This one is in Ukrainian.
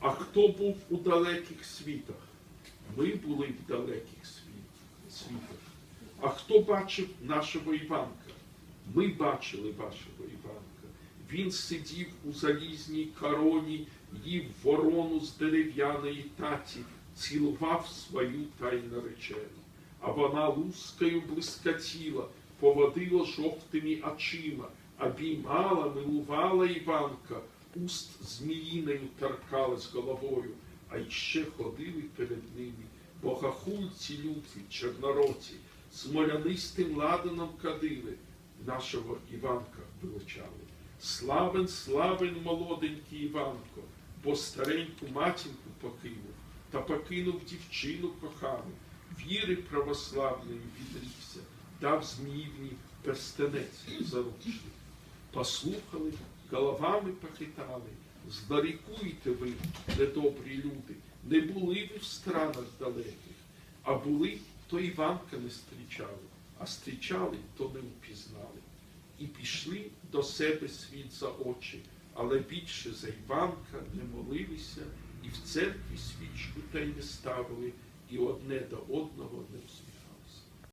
А хто був у далеких світах? Ми були в далеких світах. А хто бачив нашого Іванка? Ми бачили вашого Іванка. Він сидів у залізній короні, їв ворону з дерев'яної таці, цілував свою та й. А вона лускою блискотіла, поводила жовтими очима, обіймала, милувала Іванка, уст зміїною торкалась головою, а іще ходили перед ними богохульці люті, чорнороці, смолянистим ладаном кадили, нашого Іванка величали. Славен, славен, молоденький Іванко, бо стареньку матінку покинув, та покинув дівчину кохану, віри православної відрікся, дав зміївні перстенець заручний. Послухали, головами похитали, здарікуйте ви, недобрі люди, не були ви в странах далеких, а були, то Іванка не зустрічали, а зустрічали, то не впізнали. І пішли до себе світ за очі, але більше за Іванка не молилися, і в церкві свічку та й не ставили, і одне до одного не вступили.